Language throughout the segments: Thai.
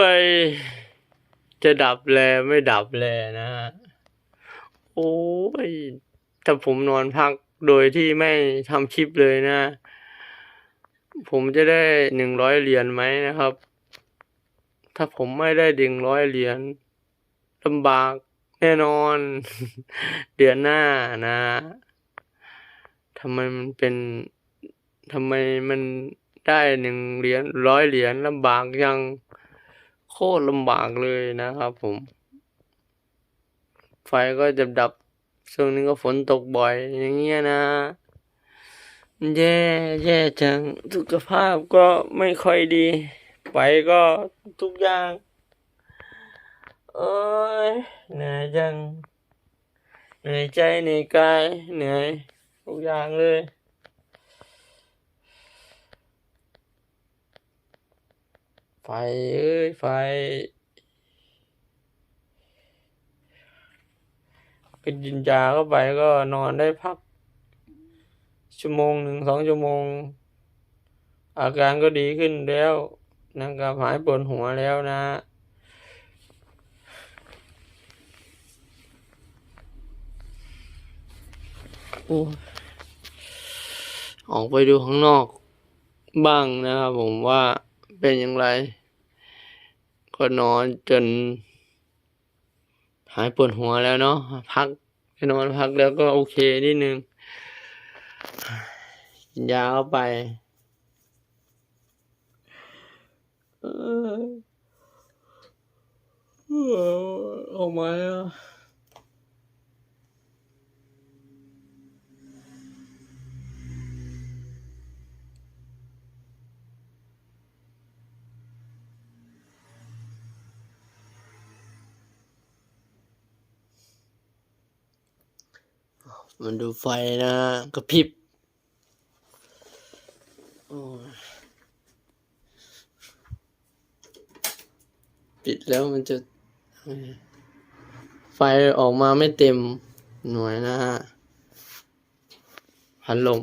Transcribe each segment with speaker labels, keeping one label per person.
Speaker 1: ไฟจะดับแลไม่ดับแลนะฮะ โอ้ยถ้าผมนอนพักโดยที่ไม่ทำคลิปเลยนะ ผมจะได้หนึ่งร้อยเหรียญไหมนะครับ ถ้าผมไม่ได้ดึงร้อยเหรียญลำบากแน่นอน เดือนหน้านะทำไมมันเป็นทำไมมันได้หนึ่งเหรียญร้อยเหรียญลำบากยัง คตรลำบากเลยนะครับผม ไฟก็จะดับช่วงนี้ก็ฝนตกบ่อย อย่างเงี้ยนะแย่แย่จังสุขภาพก็ไม่ค่อยดี ไปก็ทุกอย่างโอ้ยเหนื่อยจัง เหนื่อยใจเหนื่อยกายเหนื่อยทุกอย่างเลย ไฟเอ้ยไฟ กินยาเข้าไปก็นอนได้พัก ชั่วโมงหนึ่งสองชั่วโมง อาการก็ดีขึ้นแล้วนะครับหายปวดหัวแล้วนะโอ้ออกไปดูข้างนอกบ้างนะครับผมว่า เป็นอย่างไร ก็นอนจน หายปวดหัวแล้วเนาะพักไปนอนพักแล้วก็โอเคนิดนึงกินยาเข้าไปเออออกมาแล้ว มันดูไฟนะกระพริบปิดแล้วมันจะ ไฟออกมาไม่เต็มหน่วยนะฮะพัดลม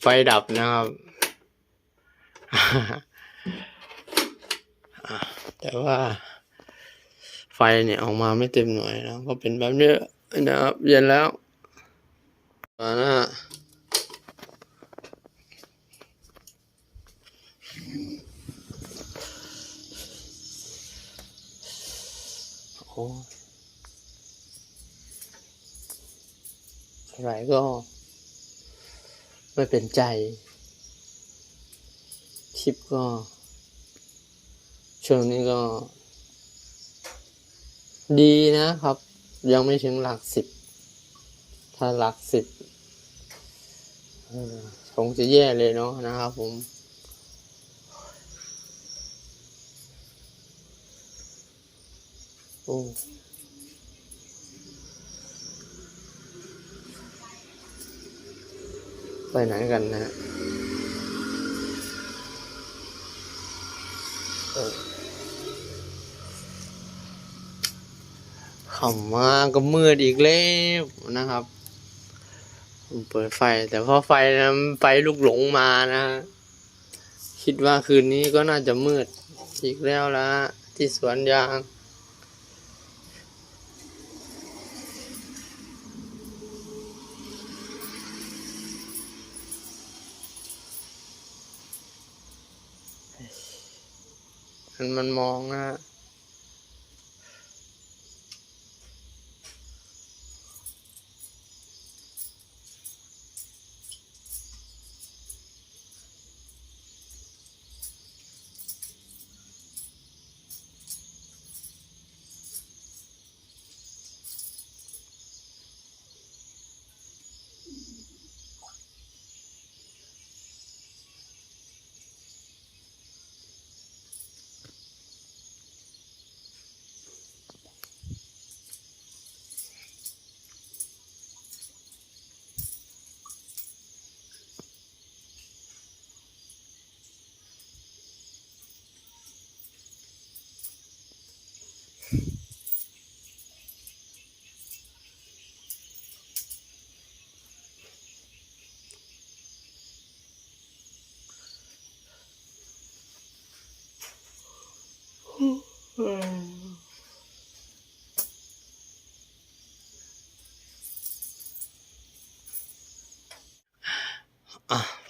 Speaker 1: ไฟดับนะครับ แต่ว่า ฟเนี่ยออกมาไม่เต็มหน่วยนะก็เป็นแบบนี้นะครับเย็นแล้วมาหนะฮะโอ้อะไรก็ ไม่เป็นใจคลิปก็ช่วงนี้ก็ ดีนะครับ ยังไม่ถึงหลักสิบ ถ้าหลักสิบคงจะแย่เลยเนาะนะครับผมโอ้ไปไหนกันนะฮะ เออเข้ามาก็มืดอีกแล้วนะครับ ผมเปิดไฟ แต่พอไฟนะไฟลุกหลงมานะคิดว่าคืนนี้ก็น่าจะมืดอีกแล้วละที่สวนยางมันมันมองนะอ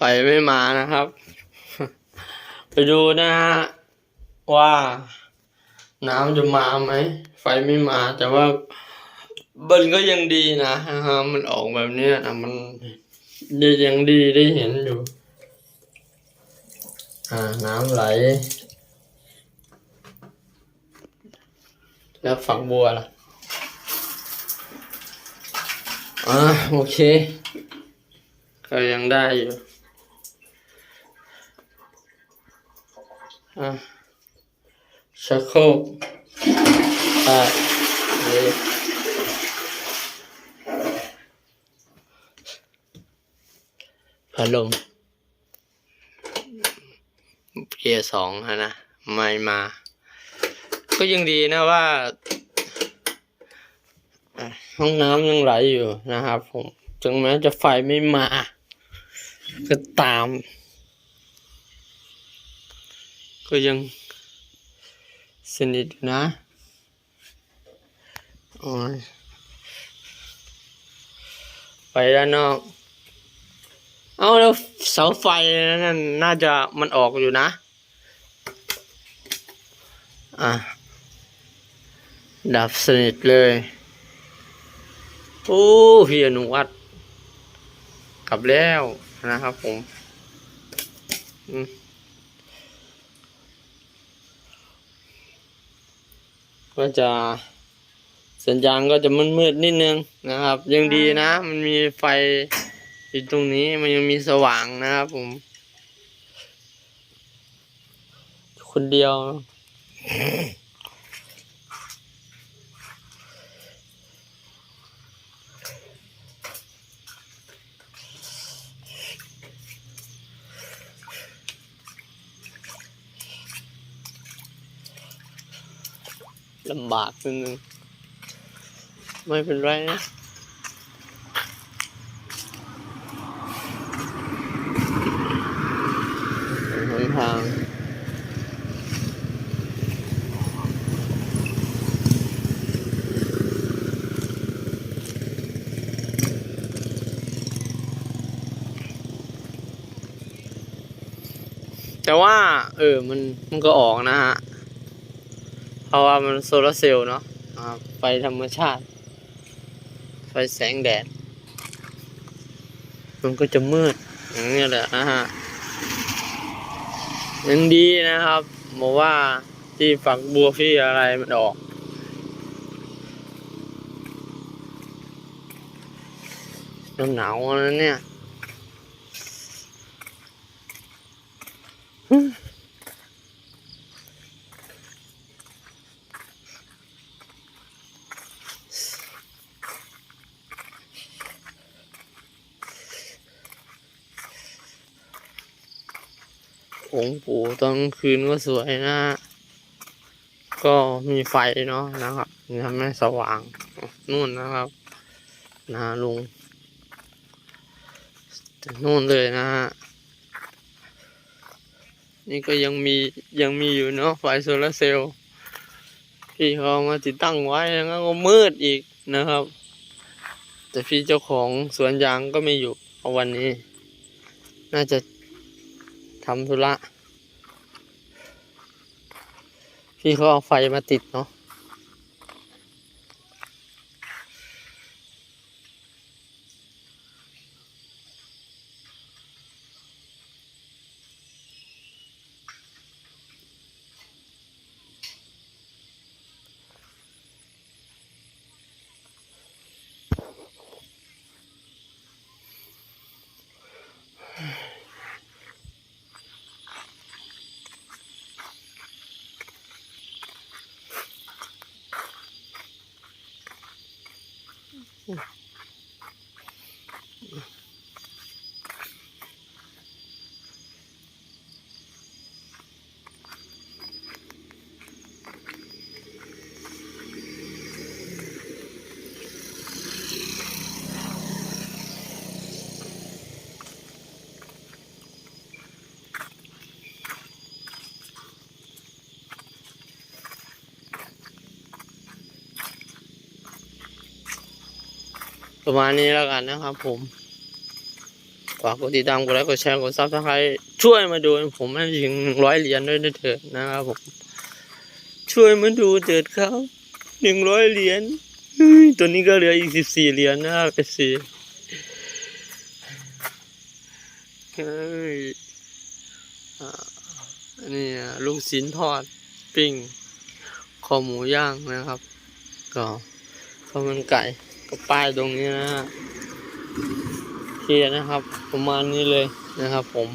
Speaker 1: ไฟไม่มานะครับ ไปดูนะฮะว่าน้ำจะมาไหม ไฟไม่มา แต่ว่ามันก็ยังดีนะฮะมันออกแบบนี้นะมันยังดีได้เห็นอยู่ อ่า น้ำไหล แล้วฝักบัวล่ะอ่าโอเค ก็ยังได้อยู่ อะชักโครกอะนี่พัดลมเกียร์สองอะนะไม่มา ก็ยังดีนะว่า ห้องน้ำยังไหลอยู่นะครับผม ถึงแม้จะไฟไม่มา ก็ตาม ก็ยังสนิทอยู่นะโอ้ยไปด้านนอก เอาแล้วเสาไฟนั่นน่าจะมันออกอยู่นะ อะ ดับสนิทเลย โอ้พี่อนุวัตรกลับแล้วนะครับผม อืม ก็จะสัญญาณก็จะมืดๆนิดนึงนะครับ ยังดีนะ มันมีไฟอยู่ตรงนี้มันยังมีสว่างนะครับผม คนเดียว ลำบากนิดนึงไม่เป็นไรนะหนทางแต่ว่า เออ มัน มันก็ออกนะฮะ เพราะว่ามันโซลาร์เซลล์เนาะไฟธรรมชาติ ไฟแสงแดด มันก็จะมืด อย่างนี้แหละนะฮะยังดีนะครับบอกว่าที่ฝักบัวที่อะไรมันออกหนาวๆแล้วเนี่ย องค์ปู่ตอนกลางคืนก็สวยนะฮะก็มีไฟเนาะนะครับทำให้สว่างนู่นนะครับนะลุงนู่นเลยนะฮะนี่ก็ยังมียังมีอยู่เนาะไฟโซลาร์เซลล์พี่เขามาติดตั้งไว้แล้วก็มืดอีกนะครับ แต่พี่เจ้าของสวนยางก็ไม่อยู่เอาวันนี้ น่าจะำธุระพี่เขาเอาไฟมาติดเนาะ ประมาณนี้แล้วกันนะครับ ผมฝากกดติดตามกดไลค์กดแชร์กดซับสไครต์ช่วยมาดูผมให้ถึงร้อยเหรียญด้วยนะเถิดนะครับผม ช่วยมาดูเถิดครับหนึ่งร้อยเหรียญตัวนี้ก็เหลืออีกสิบสี่เหรียญนะครับเอซีนี่ลูกชิ้นทอดปิ้งคอหมูย่างนะครับ ก็ข้าวมันไก่ ก็ป้ายตรงนี้นะฮะโอเคนะครับ ประมาณนี้เลยนะครับผม